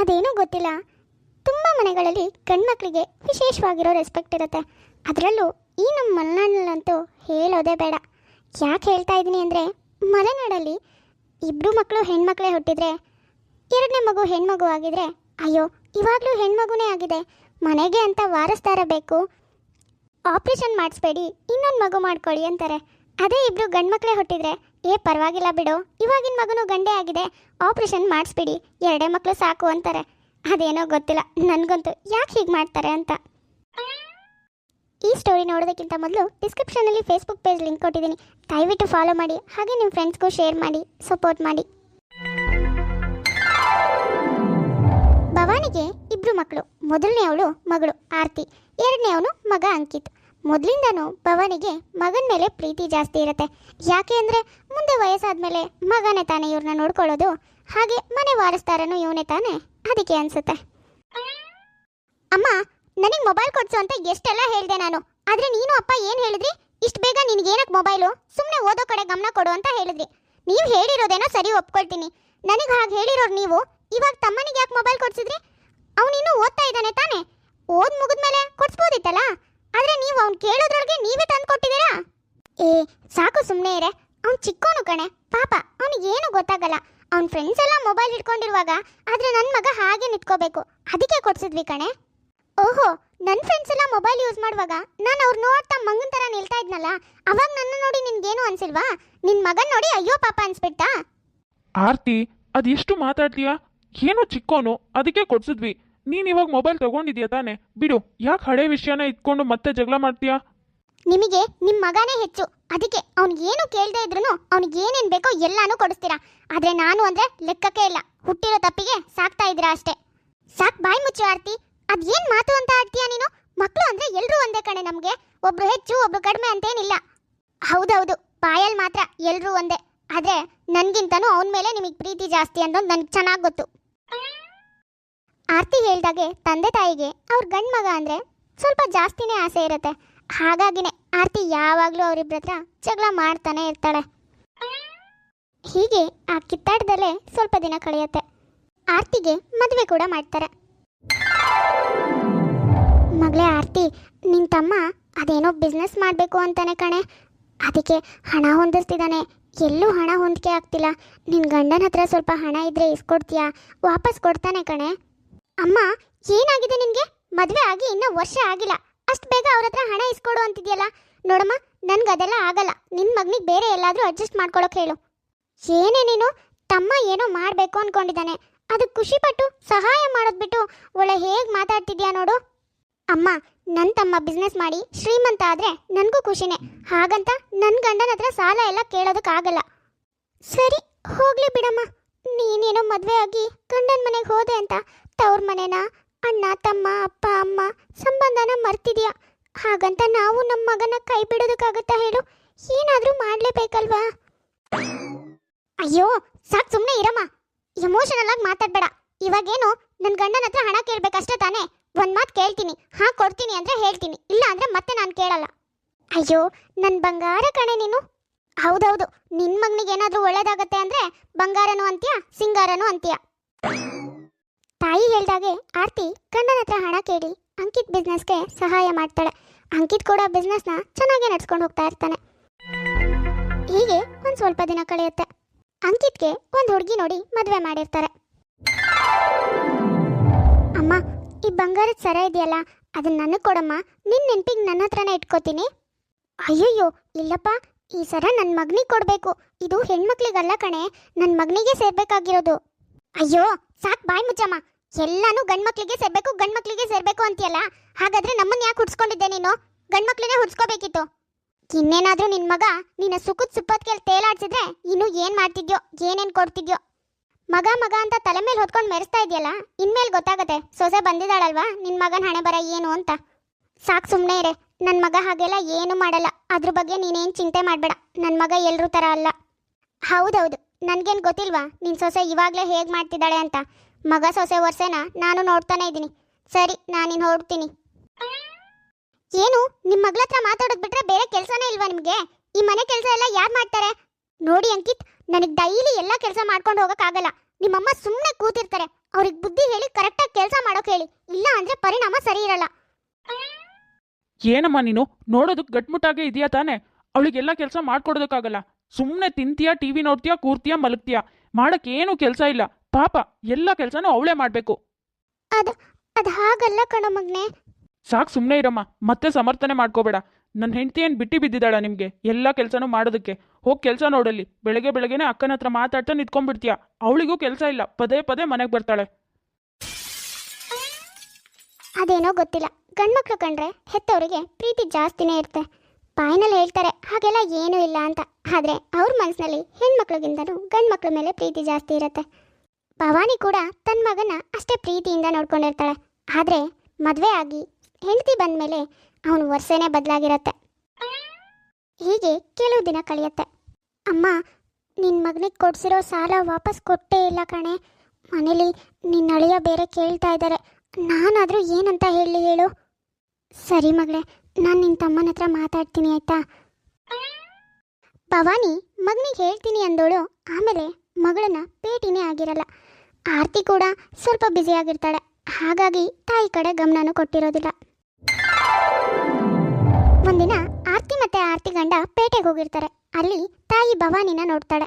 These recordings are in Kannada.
ಅದೇನೂ ಗೊತ್ತಿಲ್ಲ. ತುಂಬ ಮನೆಗಳಲ್ಲಿ ಗಂಡ್ಮಕ್ಳಿಗೆ ವಿಶೇಷವಾಗಿರೋ ರೆಸ್ಪೆಕ್ಟ್ ಇರುತ್ತೆ. ಅದರಲ್ಲೂ ಈ ನಮ್ಮ ಮಲೆನಾಡಲ್ಲಂತೂ ಹೇಳೋದೇ ಬೇಡ. ಯಾಕೆ ಹೇಳ್ತಾ ಇದ್ದೀನಿ ಅಂದರೆ, ಮಲೆನಾಡಲ್ಲಿ ಇಬ್ಬರು ಮಕ್ಕಳು ಹೆಣ್ಮಕ್ಳೇ ಹುಟ್ಟಿದ್ರೆ, ಎರಡನೇ ಮಗು ಹೆಣ್ಮಗು ಆಗಿದ್ರೆ, ಅಯ್ಯೋ, ಇವಾಗಲೂ ಹೆಣ್ಮಗುನೇ ಆಗಿದೆ. ಮನೆಗೆ ಅಂತ ವಾರಸ್ದಾರ ಬೇಕು. ಆಪ್ರೇಷನ್ ಮಾಡಿಸ್ಬೇಡಿ, ಇನ್ನೊಂದು ಮಗು ಮಾಡ್ಕೊಳ್ಳಿ ಅಂತಾರೆ. ಅದೇ ಇಬ್ರು ಗಂಡ್ಮಕ್ಳೇ ಹುಟ್ಟಿದ್ರೆ, ಏ ಪರವಾಗಿಲ್ಲ ಬಿಡು. ಇವಾಗಿನ ಮಗನು ಗಂಡೇ ಆಗಿದೆ. ಆಪ್ರೇಷನ್ ಮಾಡಿಸ್ಬಿಡಿ. ಎರಡೇ ಮಕ್ಕಳು ಸಾಕು ಅಂತಾರೆ. ಅದೇನೋ ಗೊತ್ತಿಲ್ಲ. ನನಗಂತೂ ಯಾಕೆ ಹೀಗೆ ಮಾಡ್ತಾರೆ ಅಂತ. ಈ ಸ್ಟೋರಿ ನೋಡೋದಕ್ಕಿಂತ ಮೊದಲು ಡಿಸ್ಕ್ರಿಪ್ಷನಲ್ಲಿ ಫೇಸ್ಬುಕ್ ಪೇಜ್ ಲಿಂಕ್ ಕೊಟ್ಟಿದ್ದೀನಿ. ದಯವಿಟ್ಟು ಫಾಲೋ ಮಾಡಿ. ಹಾಗೆ ನಿಮ್ಮ ಫ್ರೆಂಡ್ಸ್ಗೂ ಶೇರ್ ಮಾಡಿ ಸಪೋರ್ಟ್ ಮಾಡಿ. ಭವಾನಿಗೆ ಇಬ್ಬರು ಮಕ್ಕಳು ಮೊದಲನೇ ಅವಳು ಮಗಳು, ಆರತಿ. ಎರಡನೇ ಅವನು ಮಗ ಅಂಕಿತ್. ಮೊದಲಿಂದನೂ ಭವಾನಿಗೆ ಮಗನ ಮೇಲೆ ಪ್ರೀತಿ ಜಾಸ್ತಿ ಇರುತ್ತೆ. ಯಾಕೆ ಅಂದರೆ ಮುಂದೆ ವಯಸ್ಸಾದ್ಮೇಲೆ ಮಗನೇ ತಾನೇ ಇವ್ರನ್ನ ನೋಡ್ಕೊಳ್ಳೋದು, ಹಾಗೆ ಮನೆ ವಾರಸ್ದಾರನು ಇವನೇ ತಾನೇ ಅದಕ್ಕೆ ಅನ್ಸುತ್ತೆ. ಅಮ್ಮ, ನನಗೆ ಮೊಬೈಲ್ ಕೊಡ್ಸು ಅಂತ ಎಷ್ಟೆಲ್ಲ ಹೇಳಿದೆ ನಾನು, ಆದ್ರೆ ನೀನು ಅಪ್ಪ ಏನು ಹೇಳಿದ್ರಿ? ಇಷ್ಟು ಬೇಗ ನಿನಗೇನಕ್ಕೆ ಮೊಬೈಲು ಸುಮ್ಮನೆ ಓದೋ ಕಡೆ ಗಮನ ಕೊಡು ಅಂತ ಹೇಳಿದ್ರಿ. ನೀವು ಹೇಳಿರೋದೇನೋ ಸರಿ ಒಪ್ಕೊಳ್ತೀನಿ. ನನಗೆ ಹಾಗೆ ಹೇಳಿರೋರು ನೀವು, ಇವಾಗ ತಮ್ಮನಿಗೆ ಯಾಕೆ ಮೊಬೈಲ್ ಕೊಡ್ಸಿದ್ರಿ? ಅವನಿನ್ನೂ ಓದ್ತಾ ಇದ್ದಾನೆ ತಾನೇ. ಓದ್ ಮುಗಿದ್ಮೇಲೆ ಕೊಡ್ಸ್ಬೋದಿತ್ತಲ್ಲ? ಆದ್ರೆ ನೀವು ಅವ್ನು ಕೇಳೋದ್ರೊಳಗೆ ನೀವೇ ತಂದು ಕೊಟ್ಟಿದ್ದೀರಾ? ಏ, ಸಾಕು ಸುಮ್ಮನೆ ಇರೆ. ಅವ್ನು ಚಿಕ್ಕೋನು ಕಣೆ, ಪಾಪ. ಅವನಿಗೆ ಏನು ಗೊತ್ತಾಗಲ್ಲ. ಅವ್ನ ಫ್ರೆಂಡ್ಸ್ ಎಲ್ಲ ಮೊಬೈಲ್ ಇಟ್ಕೊಂಡಿರುವಾಗ ಆದ್ರೆ ನನ್ನ ಮಗ ಹಾಗೆ ನಿಂತ್ಕೋಬೇಕು. ಅದಕ್ಕೆ ಕೊಡ್ಸಿದ್ವಿ ಕಣೆ. ಓಹೋ ನನ್ನ ಫ್ರೆಂಡ್ಸ್ ಎಲ್ಲ ಮೊಬೈಲ್ ಯೂಸ್ ಮಾಡುವಾಗ ನಾನು ಅವ್ರು ನೋಡ್ತಾ ಮಂಗನ್ ಥರ ನಿಲ್ತಾ ಇದ್ನಲ್ಲ, ಅವಾಗ ನನ್ನ ನೋಡಿ ನಿನ್ಗೇನು ಅನ್ಸಿಲ್ವಾ? ನಿನ್ನ ಮಗನ್ ನೋಡಿ ಅಯ್ಯೋ ಪಾಪ ಅನ್ಸ್ಬಿಡ್ತಾ? ಆರ್ತಿ ಅದೆಷ್ಟು ಮಾತಾಡ್ತೀಯಾ? ಏನೋ ಚಿಕ್ಕೋನು, ಅದಕ್ಕೆ ಕೊಡ್ಸಿದ್ವಿ. ನೀನ್ ಇವಾಗ ಮೊಬೈಲ್ ತಗೊಂಡಿದ್ಯಾ ತಾನೆ? ಬಿಡು, ಯಾಕೆ ಹಳೆ ವಿಷಯನ ಇಟ್ಕೊಂಡು ಮತ್ತೆ ಜಗಳ ಮಾಡ್ತೀಯಾ? ನಿಮಗೆ ನಿಮ್ಮ ಮಗನೇ ಹೆಚ್ಚು. ಅದಕ್ಕೆ ಅವ್ನಿಗೆ ಏನು ಕೇಳದೆ ಇದ್ರು ಅವ್ನಿಗೆ ಏನೇನು ಬೇಕೋ ಎಲ್ಲಾನು ಕೊಡಿಸ್ತೀರಾ. ಆದ್ರೆ ನಾನು ಅಂದ್ರೆ ಲೆಕ್ಕಕ್ಕೆ ಇಲ್ಲ. ಹುಟ್ಟಿರೋ ತಪ್ಪಿಗೆ ಸಾಕ್ತಾ ಇದ್ದೀರಾ ಅಷ್ಟೇ. ಸಾಕ್ ಬಾಯಿ ಮುಚ್ಚು ಆರ್ತಿ. ಅದೇನ್ ಮಾತು ಅಂತ ಆಡ್ತೀಯಾ ನೀನು? ಮಕ್ಕಳು ಅಂದ್ರೆ ಎಲ್ರೂ ಒಂದೇ ಕಣೆ ನಮ್ಗೆ. ಒಬ್ರು ಹೆಚ್ಚು, ಒಬ್ರು ಕಡಿಮೆ ಅಂತೇನಿಲ್ಲ. ಹೌದೌದು, ಬಾಯಲ್ಲಿ ಮಾತ್ರ ಎಲ್ರೂ ಒಂದೇ. ಆದ್ರೆ ನನ್ಗಿಂತನೂ ಅವನ ಮೇಲೆ ನಿಮಗೆ ಪ್ರೀತಿ ಜಾಸ್ತಿ ಅನ್ನೋದು ನನ್ಗೆ ಚೆನ್ನಾಗಿ ಗೊತ್ತು. ಆರ್ತಿ ಹೇಳ್ದಾಗೆ ತಂದೆ ತಾಯಿಗೆ ಅವ್ರ ಗಂಡ ಮಗ ಅಂದ್ರೆ ಸ್ವಲ್ಪ ಜಾಸ್ತಿನೇ ಆಸೆ ಇರುತ್ತೆ. ಹಾಗಾಗಿನೇ ಆರ್ತಿ ಯಾವಾಗಲೂ ಅವರಿಬ್ಬರ ಹತ್ರ ಜಗಳ ಮಾಡ್ತಾನೆ ಇರ್ತಾಳೆ. ಹೀಗೆ ಆ ಕಿತ್ತಾಟದಲ್ಲೇ ಸ್ವಲ್ಪ ದಿನ ಕಳೆಯುತ್ತೆ. ಆರ್ತಿಗೆ ಮದುವೆ ಕೂಡ ಮಾಡ್ತಾರೆ. ಮಗಳೇ ಆರ್ತಿ ನಿನ್ನ ತಮ್ಮ ಅದೇನೋ ಬಿಸ್ನೆಸ್ ಮಾಡಬೇಕು ಅಂತಾನೆ ಕಣೆ. ಅದಕ್ಕೆ ಹಣ ಹೊಂದಿಸ್ತಿದ್ದಾನೆ ಎಲ್ಲೂ ಹಣ ಹೊಂದಿಕೆ ಆಗ್ತಿಲ್ಲ. ನಿನ್ನ ಗಂಡನ ಹತ್ರ ಸ್ವಲ್ಪ ಹಣ ಇದ್ರೆ ಇಸ್ಕೊಡ್ತೀಯಾ? ವಾಪಸ್ ಕೊಡ್ತಾನೆ ಕಣೆ. ಅಮ್ಮ, ಏನಾಗಿದೆ ನಿನಗೆ ಮದುವೆ ಆಗಿ ಇನ್ನೂ ವರ್ಷ ಆಗಿಲ್ಲ. ಅಷ್ಟು ಬೇಗ ಅವ್ರ ಹತ್ರ ಹಣ ಇಸ್ಕೊಡು ಅಂತಿದ್ಯಲ್ಲ. ನೋಡಮ್ಮ, ನನ್ಗೆ ಅದೆಲ್ಲ ಆಗಲ್ಲ. ನಿನ್ನ ಮಗನಿಗೆ ಬೇರೆ ಎಲ್ಲಾದರೂ ಅಡ್ಜಸ್ಟ್ ಮಾಡ್ಕೊಳಕ್ಕೆ ಹೇಳು. ಏನೇ ನೀನು, ತಮ್ಮ ಏನೋ ಮಾಡಬೇಕು ಅನ್ಕೊಂಡಿದ್ದಾನೆ. ಅದಕ್ಕೆ ಖುಷಿಪಟ್ಟು ಸಹಾಯ ಮಾಡೋದು ಬಿಟ್ಟು ಒಳ್ಳೆ ಹೇಗೆ ಮಾತಾಡ್ತಿದ್ಯಾ ನೋಡು. ಅಮ್ಮ ನನ್ನ ತಮ್ಮ ಬಿಸ್ನೆಸ್ ಮಾಡಿ ಶ್ರೀಮಂತ ಆದರೆ ನನಗೂ ಖುಷಿನೇ. ಹಾಗಂತ ನನ್ನ ಗಂಡನ ಹತ್ರ ಸಾಲ ಎಲ್ಲ ಕೇಳೋದಕ್ಕಾಗಲ್ಲ ಸರಿ, ಹೋಗ್ಲಿ ಬಿಡಮ್ಮ. ನೀನೇನೋ ಮದುವೆ ಆಗಿ ಗಂಡನ ಮನೆಗೆ ಹೋದೆ ಅಂತ ತವ್ರ ಮನೆನ ಅಣ್ಣ, ತಮ್ಮ, ಅಪ್ಪ, ಅಮ್ಮ ಸಂಬಂಧನ ಮರ್ತಿದ್ಯಾ? ಹಾಗಂತ ನಾವು ನಮ್ಮ ಮಗನ ಕೈ ಬಿಡೋದಕ್ಕಾಗತ್ತಾ ಹೇಳು? ಏನಾದರೂ ಮಾಡ್ಲೇಬೇಕಲ್ವಾ? ಅಯ್ಯೋ, ಸಾಕು ಸುಮ್ಮನೆ ಇರಮ್ಮ. ಎಮೋಷನಲ್ ಆಗಿ ಮಾತಾಡ್ಬೇಡ. ಇವಾಗೇನು ನನ್ನ ಗಂಡನ ಹತ್ರ ಹಣ ಕೇಳ್ಬೇಕಷ್ಟೇ ತಾನೇ? ಒಂದ್ ಮಾತು ಕೇಳ್ತೀನಿ. ಹಾ, ಕೊಡ್ತೀನಿ ಅಂದ್ರೆ ಹೇಳ್ತೀನಿ. ಇಲ್ಲ ಅಂದ್ರೆ ಮತ್ತೆ ನಾನು ಕೇಳಲ್ಲ. ಅಯ್ಯೋ ನನ್ನ ಬಂಗಾರ ಕಣೆ ನೀನು. ಹೌದೌದು ನಿನ್ನ ಮಗನಿಗೆ ಏನಾದರೂ ಒಳ್ಳೇದಾಗತ್ತೆ ಅಂದ್ರೆ ಬಂಗಾರನು ಅಂತ್ಯ, ಸಿಂಗಾರನು ಅಂತ್ಯ? ತಾಯಿ ಹೇಳ್ದಾಗೆ ಆರ್ತಿ ಗಂಡನ ಹತ್ರ ಹಣ ಕೇಳಿ ಅಂಕಿತ್ ಬಿಸ್ನೆಸ್ಗೆ ಸಹಾಯ ಮಾಡ್ತಾಳೆ. ಅಂಕಿತ್ ಕೂಡ ಬಿಸ್ನೆಸ್ನ ಚೆನ್ನಾಗಿ ನಡ್ಸ್ಕೊಂಡು ಹೋಗ್ತಾ ಇರ್ತಾನೆ. ಹೀಗೆ ಒಂದು ಸ್ವಲ್ಪ ದಿನ ಕಳೆಯುತ್ತೆ. ಅಂಕಿತ್ಗೆ ಒಂದು ಹುಡುಗಿ ನೋಡಿ ಮದುವೆ ಮಾಡಿರ್ತಾರೆ. ಅಮ್ಮ, ಈ ಬಂಗಾರದ ಸರ ಇದೆಯಲ್ಲ ಅದನ್ನ ನನಗೆ ಕೊಡಮ್ಮ. ನಿನ್ನ ನೆನಪಿಗೆ ನನ್ನ ಹತ್ರನೇ ಇಟ್ಕೋತೀನಿ. ಅಯ್ಯಯ್ಯೋ, ಇಲ್ಲಪ್ಪ, ಈ ಸರ ನನ್ನ ಮಗನಿಗೆ ಕೊಡಬೇಕು. ಇದು ಹೆಣ್ಮಕ್ಳಿಗಲ್ಲ ಕಣೆ ನನ್ನ ಮಗನಿಗೆ ಸೇರ್ಬೇಕಾಗಿರೋದು. ಅಯ್ಯೋ ಸಾಕ್ ಬಾಯ್ ಮುಚ್ಚಮ್ಮ. ಎಲ್ಲಾನು ಗಂಡ್ಮಕ್ಳಿಗೆ ಸೇರ್ಬೇಕು ಗಂಡ್ಮಕ್ಳಿಗೆ ಸೇರ್ಬೇಕು ಅಂತೀಯಲ್ಲ? ಹಾಗಾದ್ರೆ ನಮ್ಮನ್ನ ಯಾಕೆ ಹುಡ್ಸ್ಕೊಂಡಿದ್ದೆ ನೀನು? ಗಂಡ್ಮಕ್ಳಿನೇ ಹುಡ್ಸ್ಕೋಬೇಕಿತ್ತು. ಇನ್ನೇನಾದ್ರೂ ನಿನ್ ಮಗ ನಿನ್ನ ಸುಖದ ಸುಪ್ಪತ್ ಕೇಳಿ ತೇಲಾಡ್ಸಿದ್ರೆ ಇನ್ನು ಏನ್ ಮಾಡ್ತಿದ್ಯೋ, ಏನೇನ್ ಕೊಡ್ತಿದ್ಯೋ? ಮಗ ಮಗ ಅಂತ ತಲೆ ಮೇಲೆ ಹೊತ್ಕೊಂಡು ಮೆರೆಸ್ತಾ ಇದೆಯಲ್ಲ, ಇನ್ಮೇಲೆ ಗೊತ್ತಾಗತ್ತೆ. ಸೊಸೆ ಬಂದಿದ್ದಾಳಲ್ವಾ? ನಿನ್ ಮಗನ ಹಣೆ ಬರ ಏನು ಅಂತ. ಸಾಕ್ ಸುಮ್ಮನೆ ಇರೆ. ನನ್ನ ಮಗ ಹಾಗೆಲ್ಲ ಏನು ಮಾಡಲ್ಲ. ಅದ್ರ ಬಗ್ಗೆ ನೀನೇನು ಚಿಂತೆ ಮಾಡಬೇಡ. ನನ್ನ ಮಗ ಎಲ್ಲರೂ ಥರ ಅಲ್ಲ. ಹೌದೌದು. ನನ್ಗೇನು ಗೊತ್ತಿಲ್ವಾ? ನಿನ್ನ ಸೊಸೆ ಇವಾಗಲೇ ಹೇಗೆ ಮಾಡ್ತಿದ್ದಾಳೆ ಅಂತ. ಮಗ ಸೊಸೆ ವರ್ಷನ ನಾನು ನೋಡ್ತಾನೆ ಇದ್ದೀನಿ. ಸರಿ, ನಾನು ನಿನ್ನ ಹೊರಡ್ತೀನಿ. ಏನು? ನಿಮ್ಮ ಮಗಳ ಹತ್ರ ಮಾತಾಡೋದು ಬಿಟ್ರೆ ಬೇರೆ ಕೆಲಸನೇ ಇಲ್ವಾ ನಿಮಗೆ? ಈ ಮನೆ ಕೆಲಸ ಎಲ್ಲ ಯಾರು ಮಾಡ್ತಾರೆ? ನೋಡಿ ಅಂಕಿತ್, ನನಗೆ ಡೈಲಿ ಎಲ್ಲ ಕೆಲಸ ಮಾಡ್ಕೊಂಡು ಹೋಗೋಕ್ಕಾಗಲ್ಲ ನಿಮ್ಮಮ್ಮ ಸುಮ್ಮನೆ ಕೂತಿರ್ತಾರೆ. ಅವ್ರಿಗೆ ಬುದ್ಧಿ ಹೇಳಿ ಕರೆಕ್ಟಾಗಿ ಕೆಲಸ ಮಾಡೋಕೆ ಹೇಳಿ. ಇಲ್ಲ ಅಂದರೆ ಪರಿಣಾಮ ಸರಿ ಇರಲ್ಲ. ಏನಮ್ಮ ನೀನು? ನೋಡೋದಕ್ಕೆ ಗಟ್ಮುಟ್ಟಾಗೆ ಇದೆಯಾ ತಾನೇ? ಅವಳಿಗೆಲ್ಲ ಕೆಲಸ ಮಾಡ್ಕೊಡೋದಕ್ಕಾಗಲ್ಲ. ಸುಮ್ಮನೆ ತಿಂತೀಯಾ ಟಿ ವಿ ನೋಡ್ತೀಯಾ ಕೂರ್ತೀಯಾ ಮಲಗ್ತೀಯಾ? ಮಾಡಕ್ಕೆ ಏನು ಕೆಲಸ ಇಲ್ಲ. ಪಾಪ ಎಲ್ಲ ಕೆಲಸನೂ ಅವಳೇ ಮಾಡಬೇಕು. ಅದು ಅದು ಹಾಗಲ್ಲ ಕಣೋ ಮಗ್ನೆ. ಸಾಕು ಸುಮ್ಮನೆ ಇರಮ್ಮ. ಮತ್ತೆ ಸಮರ್ಥನೆ ಮಾಡ್ಕೋಬೇಡ. ನನ್ನ ಹೆಂಡತಿ ಏನು ಬಿಟ್ಟು ಬಿದ್ದಿದ್ದಾಳ ನಿಮಗೆ? ಎಲ್ಲ ಕೆಲಸನೂ ಮಾಡೋದಕ್ಕೆ. ಹೋಗಿ ಕೆಲಸ ನೋಡಲಿ ಬೆಳಗ್ಗೆ ಬೆಳಗ್ಗೆನೆ ಅಕ್ಕನ ಹತ್ರ ಮಾತಾಡ್ತಾ ನಿಂತ್ಕೊಂಡ್ಬಿಡ್ತೀಯ? ಅವಳಿಗೂ ಕೆಲಸ ಇಲ್ಲ. ಪದೇ ಪದೇ ಮನೆಗೆ ಬರ್ತಾಳೆ. ಅದೇನೋ ಗೊತ್ತಿಲ್ಲ. ಗಂಡ್ಮಕ್ಳು ಕಂಡ್ರೆ ಹೆತ್ತವರಿಗೆ ಪ್ರೀತಿ ಜಾಸ್ತಿನೇ ಇರುತ್ತೆ. ಬಾಯಿನಲ್ಲಿ ಹೇಳ್ತಾರೆ, ಹಾಗೆಲ್ಲ ಏನೂ ಇಲ್ಲ ಅಂತ. ಆದರೆ ಅವ್ರ ಮನಸ್ಸಿನಲ್ಲಿ ಹೆಣ್ಮಕ್ಳಿಗಿಂತಲೂ ಗಂಡ್ಮಕ್ಳ ಮೇಲೆ ಪ್ರೀತಿ ಜಾಸ್ತಿ ಇರುತ್ತೆ. ಭವಾನಿ ಕೂಡ ತನ್ನ ಮಗನ ಅಷ್ಟೇ ಪ್ರೀತಿಯಿಂದ ನೋಡ್ಕೊಂಡಿರ್ತಾಳೆ. ಆದರೆ ಮದುವೆ ಆಗಿ ಹೆಂಡತಿ ಬಂದಮೇಲೆ ಅವನು ವರ್ಷನೇ ಬದಲಾಗಿರುತ್ತೆ. ಹೀಗೆ ಕೆಲವು ದಿನ ಕಳೆಯುತ್ತೆ. ಅಮ್ಮ ನಿನ್ನ ಮಗನಿಗೆ ಕೊಡಿಸಿರೋ ಸಾಲ ವಾಪಸ್ ಕೊಟ್ಟೇ ಇಲ್ಲ ಕಣೆ. ಮನೇಲಿ ನಿನ್ನ ಅಳಿಯ ಬೇರೆ ಕೇಳ್ತಾ ಇದ್ದಾರೆ ನಾನಾದರೂ ಏನಂತ ಹೇಳಿ ಹೇಳು. ಸರಿ ಮಗಳೇ ನಾನು ನಿನ್ನ ತಮ್ಮನ ಹತ್ರ ಮಾತಾಡ್ತೀನಿ, ಆಯ್ತಾ? ಭವಾನಿ ಮಗನಿಗೆ ಹೇಳ್ತೀನಿ ಅಂದೋಳು, ಆಮೇಲೆ ಮಗಳನ್ನ ಭೇಟಿನೇ ಆಗಿರಲ್ಲ. ಆರ್ತಿ ಕೂಡ ಸ್ವಲ್ಪ ಬ್ಯುಸಿಯಾಗಿರ್ತಾಳೆ ಹಾಗಾಗಿ ತಾಯಿ ಕಡೆ ಗಮನನೂ ಕೊಟ್ಟಿರೋದಿಲ್ಲ. ಒಂದಿನ ಆರ್ತಿ ಮತ್ತೆ ಆರ್ತಿ ಗಂಡ ಪೇಟೆಗೆ ಹೋಗಿರ್ತಾರೆ. ಅಲ್ಲಿ ತಾಯಿ ಭವಾನಿನ ನೋಡ್ತಾಳೆ.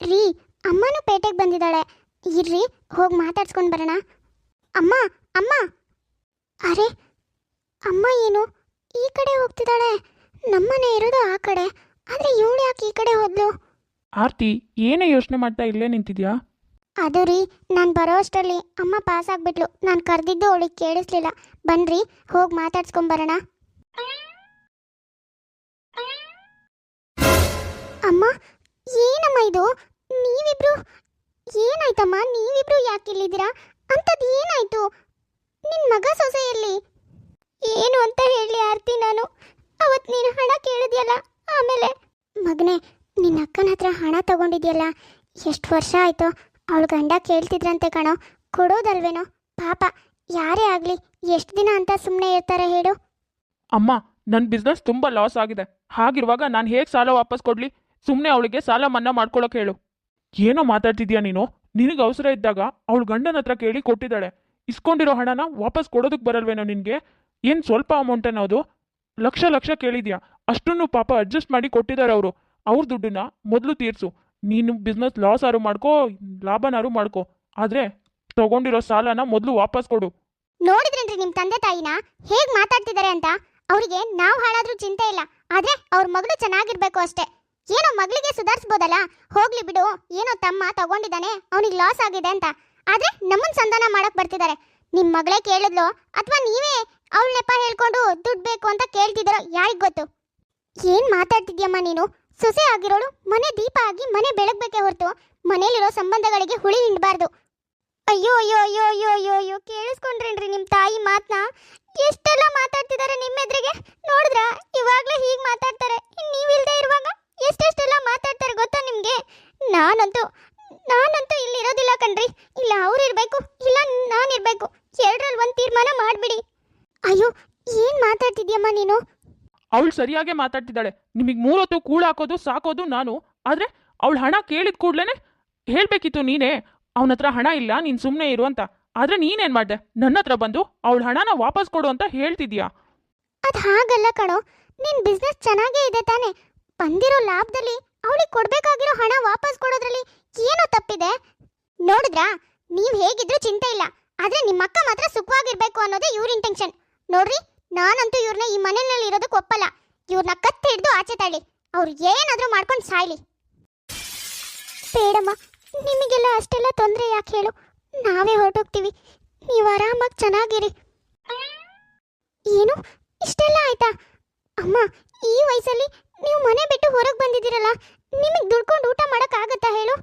ರೀ, ಅಮ್ಮನೂ ಪೇಟೆಗೆ ಬಂದಿದ್ದಾಳೆ. ಇರ್ರಿ, ಹೋಗಿ ಮಾತಾಡ್ಸ್ಕೊಂಡು ಬರೋಣ. ಅಮ್ಮ ಅಮ್ಮ! ಅರೆ, ಅಮ್ಮ ಏನು? ಈ ಕಡೆ ಹೋಗ್ತಿದ್ದಾಳೆ. ನಮ್ಮನೆ ಇರೋದು ಆ ಕಡೆ. ಆದ್ರೆ ಇವಳು ಯಾಕೆ ಈ ಕಡೆ ಹೋದ್ಲು? ಆರ್ತಿ ಏನೇ ಯೋಚನೆ ಮಾಡ್ತಾ ಇಲ್ಲೇ ನಿಂತಿದ್ಯಾ? ಅದು ರೀ ನಾನು ಬರೋ ಅಷ್ಟರಲ್ಲಿ ಅಮ್ಮ ಪಾಸ್ ಆಗ್ಬಿಟ್ಲು. ನಾನು ಕರೆದಿದ್ದು ಅವಳಿಗೆ ಕೇಳಿಸ್ಲಿಲ್ಲ. ಬನ್ರಿ ಹೋಗಿ ಮಾತಾಡ್ಸ್ಕೊಂಬರೋಣ ಅಮ್ಮ ಏನಮ್ಮ ಇದು? ನೀವಿಬ್ರು? ಏನಾಯ್ತಮ್ಮ? ನೀವಿಬ್ರು ಯಾಕೆ ಇಲ್ಲಿದ್ದೀರಾ? ಅಂಥದ್ದು ಏನಾಯ್ತು? ನಿನ್ನ ಮಗ ಸೊಸೆ ಎಲ್ಲಿ? ಏನು ಅಂತ ಹೇಳಿ ಆರ್ತಿ ನಾನು. ಅವತ್ತು ನೀನು ಹಣ ಕೇಳಿದ್ಯಲ್ಲ, ಆಮೇಲೆ. ಮಗನೇ, ನಿನ್ನ ಅಕ್ಕನ ಹತ್ರ ಹಣ ತಗೊಂಡಿದ್ಯಲ್ಲ, ಎಷ್ಟು ವರ್ಷ ಆಯ್ತು? ಅವಳು ಗಂಡ ಕೇಳ್ತಿದ್ರಂತೆ ಕಣೋ, ಕೊಡೋದಲ್ವೇನೋ? ಪಾಪ, ಯಾರೇ ಆಗಲಿ, ಎಷ್ಟು ದಿನ ಅಂತ ಸುಮ್ಮನೆ ಇರ್ತಾರೆ ಹೇಳು. ಅಮ್ಮ ನನ್ನ ಬಿಸ್ನೆಸ್ ತುಂಬ ಲಾಸ್ ಆಗಿದೆ. ಹಾಗಿರುವಾಗ ನಾನು ಹೇಗೆ ಸಾಲ ವಾಪಸ್ ಕೊಡಲಿ? ಸುಮ್ಮನೆ ಅವಳಿಗೆ ಸಾಲ ಮನ್ನಾ ಮಾಡ್ಕೊಳಕ್ಕೆ ಹೇಳು. ಏನೋ ಮಾತಾಡ್ತಿದ್ಯಾ ನೀನು? ನಿನಗೆ ಅವಸರ ಇದ್ದಾಗ ಅವಳು ಗಂಡನ ಹತ್ರ ಕೇಳಿ ಕೊಟ್ಟಿದ್ದಾಳೆ. ಇಸ್ಕೊಂಡಿರೋ ಹಣನ ವಾಪಸ್ ಕೊಡೋದಕ್ಕೆ ಬರಲ್ವೇನೋ ನಿನಗೆ? ಏನು ಸ್ವಲ್ಪ ಅಮೌಂಟ್ ಅದು ಲಕ್ಷ ಲಕ್ಷ ಕೇಳಿದ್ಯಾ? ಅಷ್ಟನ್ನು ಪಾಪ ಅಡ್ಜಸ್ಟ್ ಮಾಡಿ ಕೊಟ್ಟಿದ್ದಾರೆ ಅವರು. ಅವ್ರ ದುಡ್ಡನ್ನ ಮೊದಲು ತೀರ್ಸು. ನೀನು ಬಿಸ್ನೆಸ್ ಲಾಸ್ ಆರು ಮಾಡ್ಕೋ ಲಾಭನಾರು ಮಾಡ್ಕೋ. ಆದರೆ ತಗೊಂಡಿರೋ ಸಾಲನ ಮೊದಲು ವಾಪಸ್ ಕೊಡು. ನೋಡಿದ್ರೇನ್ರಿ ನಿಮ್ಮ ತಂದೆ ತಾಯಿನ? ಹೇಗೆ ಮಾತಾಡ್ತಿದ್ದಾರೆ ಅಂತ? ಅವರಿಗೆ ನಾವು ಹಾಳಾದ್ರೂ ಚಿಂತೆ ಇಲ್ಲ. ಆದ್ರೆ ಅವ್ರ ಮಗಳು ಚೆನ್ನಾಗಿರ್ಬೇಕು ಅಷ್ಟೇ. ಏನೋ ಮಗಳಿಗೆ ಸುಧಾರಿಸ್ಬೋದಲ್ಲ? ಹೋಗ್ಲಿ ಬಿಡು. ಏನೋ ತಮ್ಮ ತಗೊಂಡಿದ್ದಾನೆ, ಅವನಿಗೆ ಲಾಸ್ ಆಗಿದೆ ಅಂತ. ಆದ್ರೆ ನಮ್ಮನ್ ಸಂಧಾನ ಮಾಡಕ್ ಬರ್ತಿದ್ದಾರೆ. ನಿಮ್ ಮಗಳೇ ಕೇಳಿದ್ಲು, ಅಥವಾ ನೀವೇ ಅವಳ ನೆಪ ಹೇಳ್ಕೊಂಡು ದುಡ್ಡು ಬೇಕು ಅಂತ ಕೇಳ್ತಿದ್ರು ಯಾರಿಗ್ ಗೊತ್ತು? ಏನ್ ಮಾತಾಡ್ತಿದ್ಯಮ್ಮ ನೀನು? ಸೊಸೆ ಆಗಿರೋಳು, ಮನೆ ದೀಪ ಆಗಿ ಮನೆ ಬೆಳಗ್ಬೇಕೆ ಹೊರತು. ಮನೇಲಿರೋ ಸಂಬಂಧಗಳಿಗೆ ಹುಳಿ ಹಿಂಡಬಾರ್ದು. ಅಯ್ಯೋ ಅಯ್ಯೋ ಅಯ್ಯೋ ಅಯ್ಯೋ ಅಯ್ಯೋ ಅಯ್ಯೋ, ಕೇಳಿಸ್ಕೊಂಡ್ರೇನ್ರಿ ನಿಮ್ಮ ತಾಯಿ ಮಾತನ್ನ ಎಷ್ಟೆಲ್ಲ ಮಾತಾಡ್ತಿದ್ದಾರೆ ನಿಮ್ಮ ಎದುರಿಗೆ ನೋಡಿದ್ರ ಇವಾಗ್ಲೇ ಹೀಗೆ ಮಾತಾಡ್ತಾರೆ ಇನ್ನು ನೀವಿಲ್ದೇ ಇರುವಾಗ ಎಷ್ಟೆಷ್ಟೆಲ್ಲ ಮಾತಾಡ್ತಾರೆ ಗೊತ್ತಾ ನಿಮಗೆ ನಾನಂತೂ ನಾನಂತೂ ಇಲ್ಲಿ ಇರೋದಿಲ್ಲ ಕಣ್ರಿ ಇಲ್ಲ ಅವ್ರು ಇರಬೇಕು ಇಲ್ಲ ನಾನು ಇರಬೇಕು ಎರಡರಲ್ಲಿ ಒಂದು ತೀರ್ಮಾನ ಮಾಡಿಬಿಡಿ ಅಯ್ಯೋ ಏನು ಮಾತಾಡ್ತಿದ್ಯಮ್ಮ ನೀನು ಅವಳು ಸರಿಯಾಗೇ ಮಾತಾಡ್ತಿದ್ದಾಳೆ. ನಿಮಗೆ ಮೂರೊತ್ತು ಕೂಳು ಹಾಕೋದು, ಸಾಕೋದು ನಾನು. ಆದರೆ ಅವಳು ಹಣ ಕೇಳಿದ ಕೂಡಲೇ ಹೇಳಬೇಕಿತ್ತು ನೀನೇ. ಅವನ ಹತ್ರ ಹಣ ಇಲ್ಲ, ನೀನು ಸುಮ್ಮನೆ ಇರು ಅಂತ. ಆದರೆ ನೀನೇನು ಮಾಡಿದೆ? ನನ್ನ ಹತ್ರ ಬಂದು ಅವಳ ಹಣನ ವಾಪಸ್ ಕೊಡು ಅಂತ ಹೇಳ್ತಿದ್ಯಾ? ಅದು ಹಾಗಲ್ಲ ಕಣೋ. ನಿನ್ ಬಿಸ್ನೆಸ್ ಚೆನ್ನಾಗೇ ಇದೆ ತಾನೆ. ಬಂದಿರೋ ಲಾಭದಲ್ಲಿ ಅವಳಿಗೆ ಕೊಡ್ಬೇಕಾಗಿರೋ ಹಣ ವಾಪಸ್ ಕೊಡೋದ್ರಲ್ಲಿ ಏನೋ ತಪ್ಪಿದೆ. ನೋಡಿದ್ರಾ? ನೀವು ಹೇಗಿದ್ರು ಚಿಂತೆ ಇಲ್ಲ. ಆದ್ರೆ ನಿಮ್ಮ ಅಕ್ಕ ಮಾತ್ರ ಸುಖವಾಗಿರ್ಬೇಕು ಅನ್ನೋದೇ ಇವ್ರ ಇಂಟೆನ್ಷನ್ ನೋಡ್ರಿ? ನಾನಂತೂ ಇವ್ರನ್ನ ಈ ಮನೆಯಲ್ಲಿ ಇರೋದಕ್ಕೆ ಒಪ್ಪಲ್ಲ. ಇವ್ರನ್ನ ಕತ್ತಿ ಹಿಡಿದು ಆಚೆ ತಳ್ಳಿ. ಅವ್ರು ಏನಾದರೂ ಮಾಡ್ಕೊಂಡು ಸಾಯ್ಲಿ. ಬೇಡಮ್ಮ, ನಿಮಗೆಲ್ಲ ಅಷ್ಟೆಲ್ಲ ತೊಂದರೆ ಯಾಕೆ ಹೇಳು? ನಾವೇ ಹೊರಟೋಗ್ತೀವಿ. ನೀವು ಆರಾಮಾಗಿ ಚೆನ್ನಾಗಿರಿ. ಏನು? ಇಷ್ಟೆಲ್ಲ ಆಯ್ತಾ? ಅಮ್ಮ, ಈ ವಯಸ್ಸಲ್ಲಿ ನೀವು ಮನೆ ಬಿಟ್ಟು ಹೊರಗೆ ಬಂದಿದ್ದೀರಲ್ಲ, ನಿಮಗೆ ದುಡ್ಕೊಂಡು ಊಟ ಮಾಡೋಕ್ಕಾಗತ್ತಾ ಹೇಳು?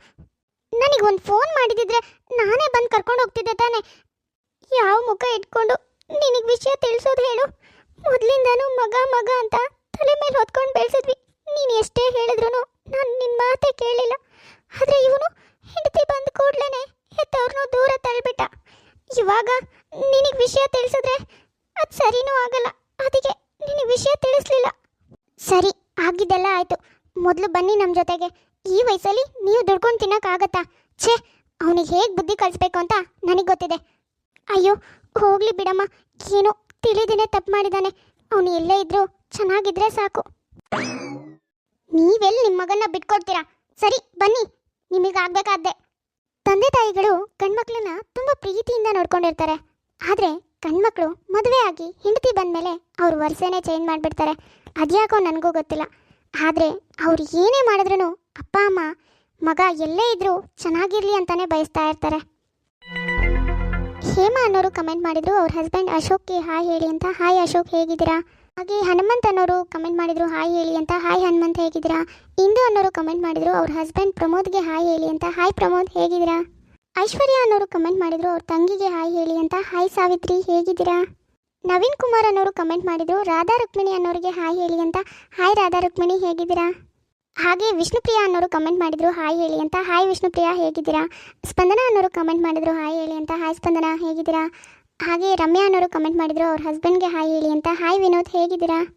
ನನಗೆ ಒಂದು ಫೋನ್ ಮಾಡಿದಿದ್ರೆ ನಾನೇ ಬಂದು ಕರ್ಕೊಂಡು ಹೋಗ್ತಿದ್ದೆ ತಾನೆ. ಯಾವ ಮುಖ ಇಟ್ಕೊಂಡು ನಿನಗೆ ವಿಷಯ ತಿಳಿಸೋದು ಹೇಳು? ಮೊದಲಿಂದಾನು ಮಗ ಮಗ ಅಂತ ತಲೆ ಮೇಲೆ ಹೊತ್ಕೊಂಡು ಬೆಳೆಸಿದ್ವಿ. ನೀನು ಎಷ್ಟೇ ಹೇಳಿದ್ರು ನಾನು ನಿನ್ನ ಮಾತೇ ಕೇಳಿಲ್ಲ. ಆದರೆ ಇವನು ಹೆಂಡತಿ ಬಂದ ಕೂಡ್ಲೇ ಹೆತ್ತವ್ರನ್ನೂ ದೂರ ತಳ್ಬಿಟ್ಟ. ಇವಾಗ ನಿನಗೆ ವಿಷಯ ತಿಳಿಸಿದ್ರೆ ಅದು ಸರಿನೂ ಆಗಲ್ಲ. ಅದಕ್ಕೆ ನಿನಗೆ ವಿಷಯ ತಿಳಿಸ್ಲಿಲ್ಲ. ಸರಿ, ಆಗಿದ್ದೆಲ್ಲ ಆಯ್ತು. ಮೊದಲು ಬನ್ನಿ ನಮ್ಮ ಜೊತೆಗೆ. ಈ ವಯಸ್ಸಲ್ಲಿ ನೀವು ದುಡ್ಕೊಂಡು ತಿನ್ನೋಕ್ಕಾಗತ್ತಾ? ಛೇ, ಅವನಿಗೆ ಹೇಗೆ ಬುದ್ಧಿ ಕಳಿಸ್ಬೇಕು ಅಂತ ನನಗೆ ಗೊತ್ತಿದೆ. ಅಯ್ಯೋ, ಹೋಗ್ಲಿ ಬಿಡಮ್ಮ. ಏನೋ ತಿಳಿದೇನೆ ತಪ್ಪು ಮಾಡಿದಾನೆ. ಅವನು ಎಲ್ಲೇ ಇದ್ರು ಚೆನ್ನಾಗಿದ್ರೆ ಸಾಕು. ನೀವೆಲ್ಲಿ ನಿಮ್ಮ ಮಗನ್ನ ಬಿಟ್ಕೊಡ್ತೀರಾ? ಸರಿ, ಬನ್ನಿ. ನಿಮಗೆ ಆಗ್ಬೇಕಾದ್ದೆ. ತಂದೆ ತಾಯಿಗಳು ಗಂಡ್ಮಕ್ಳನ್ನ ತುಂಬಾ ಪ್ರೀತಿಯಿಂದ ನೋಡ್ಕೊಂಡಿರ್ತಾರೆ. ಆದ್ರೆ ಗಂಡ್ಮಕ್ಳು ಮದುವೆ ಆಗಿ ಹೆಂಡತಿ ಬಂದಮೇಲೆ ಅವ್ರ ವರ್ಷನೇ ಚೇಂಜ್ ಮಾಡಿಬಿಡ್ತಾರೆ. ಅದ್ಯಾಕೋ ನನಗೂ ಗೊತ್ತಿಲ್ಲ. ಆದ್ರೆ ಅವ್ರು ಏನೇ ಮಾಡಿದ್ರೂ ಅಪ್ಪ, ಅಮ್ಮ, ಮಗ ಎಲ್ಲೇ ಇದ್ರೂ ಚೆನ್ನಾಗಿರ್ಲಿ ಅಂತಾನೆ ಬಯಸ್ತಾ ಇರ್ತಾರೆ. ಹೇಮಾ ಅನ್ನೋರು ಕಮೆಂಟ್ ಮಾಡಿದ್ರು, ಅವ್ರ ಹಸ್ಬೆಂಡ್ ಅಶೋಕ್ಗೆ ಹಾಯ್ ಹೇಳಿ ಅಂತ. ಹಾಯ್ ಅಶೋಕ್, ಹೇಗಿದ್ದೀರಾ? ಹಾಗೆ ಹನುಮಂತ್ ಅನ್ನೋರು ಕಮೆಂಟ್ ಮಾಡಿದ್ರು ಹಾಯ್ ಹೇಳಿ ಅಂತ. ಹಾಯ್ ಹನುಮಂತ್, ಹೇಗಿದ್ದೀರಾ? ಇಂದು ಅನ್ನೋರು ಕಮೆಂಟ್ ಮಾಡಿದ್ರು, ಅವ್ರ ಹಸ್ಬೆಂಡ್ ಪ್ರಮೋದ್ಗೆ ಹಾಯ್ ಹೇಳಿ ಅಂತ. ಹಾಯ್ ಪ್ರಮೋದ್, ಹೇಗಿದ್ದೀರಾ? ಐಶ್ವರ್ಯ ಅನ್ನೋರು ಕಮೆಂಟ್ ಮಾಡಿದ್ರು, ಅವ್ರ ತಂಗಿಗೆ ಹಾಯ್ ಹೇಳಿ ಅಂತ. ಹಾಯ್ ಸಾವಿತ್ರಿ, ಹೇಗಿದ್ದೀರಾ? ನವೀನ್ ಕುಮಾರ್ ಅನ್ನೋರು ಕಮೆಂಟ್ ಮಾಡಿದ್ರು, ರಾಧಾ ರುಕ್ಮಿಣಿ ಅನ್ನೋರಿಗೆ ಹಾಯ್ ಹೇಳಿ ಅಂತ. ಹಾಯ್ ರಾಧಾ ರುಕ್ಮಿಣಿ, ಹೇಗಿದ್ದೀರಾ? ಹಾಗೆ ವಿಷ್ಣುಪ್ರಿಯಾ ಅನ್ನೋರು ಕಮೆಂಟ್ ಮಾಡಿದ್ರು ಹಾಯ್ ಹೇಳಿ ಅಂತ. ಹಾಯ್ ವಿಷ್ಣುಪ್ರಿಯಾ, ಹೇಗಿದ್ದೀರಾ? ಸ್ಪಂದನ ಅನ್ನೋರು ಕಮೆಂಟ್ ಮಾಡಿದ್ರು ಹಾಯ್ ಹೇಳಿ ಅಂತ. ಹಾಯ್ ಸ್ಪಂದನ, ಹೇಗಿದ್ದೀರಾ? ಹಾಗೆ ರಮ್ಯಾ ಅನ್ನೋರು ಕಮೆಂಟ್ ಮಾಡಿದ್ರು, ಅವ್ರ ಹಸ್ಬೆಂಡ್ಗೆ ಹಾಯ್ ಹೇಳಿ ಅಂತ. ಹಾಯ್ ವಿನೋದ್, ಹೇಗಿದ್ದೀರಾ?